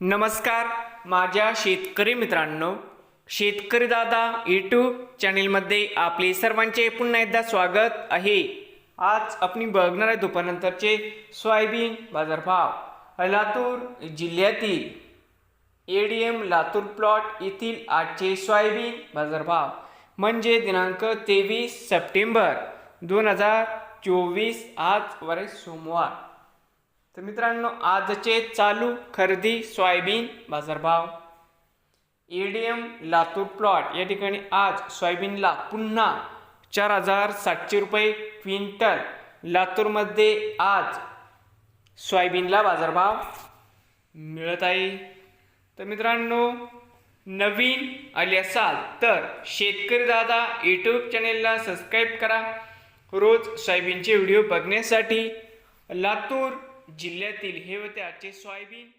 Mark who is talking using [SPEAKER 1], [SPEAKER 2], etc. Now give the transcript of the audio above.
[SPEAKER 1] नमस्कार माझ्या शेतकरी मित्रांनो. शेतकरी दादा यूट्यूब चॅनेलमध्ये आपले सर्वांचे पुन्हा एकदा स्वागत आहे. आज आपण बघणार आहे दुपारनंतरचे सोयाबीन बाजारभाव. लातूर जिल्ह्यातील A D M Latur plot येथील आजचे सोयाबीन बाजारभाव. म्हणजे दिनांक तेवीस सप्टेंबर दोन हजार चोवीस आज वरे सोमवार. तर मित्रांनो आजचे चालू खरेदी सोयाबीन बाजारभाव. A D M Latur plot या ठिकाणी आज सोयाबीनला पुन्हा चार हजार सातशे रुपये क्विंटल. लातूरमध्ये आज सोयाबीनला बाजारभाव मिळत आहे. तर मित्रांनो नवीन आले असाल तर शेतकरी दादा यूट्यूब चॅनेलला सबस्क्राईब करा. रोज सोयाबीनचे व्हिडिओ बघण्यासाठी लातूर जिल्ह्यातील हे होते आजचे सोयाबीन.